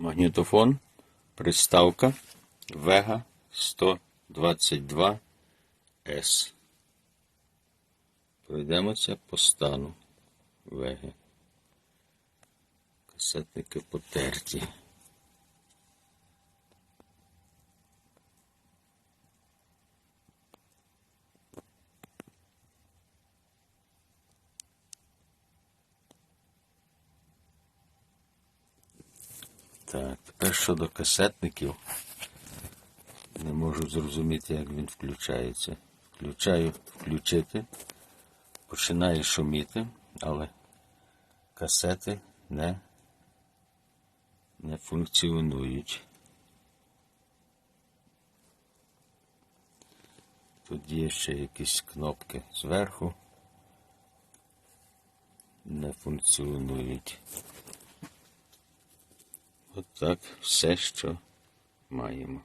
Магнітофон, приставка Vega 122 S. Пройдемося по стану Веги. Касетники потерті. Так, тепер щодо касетників. Не можу зрозуміти, як він включається. Включаю включити, починає шуміти, але касети не, не функціонують. Тут є ще якісь кнопки зверху. Не функціонують. От все, що маємо.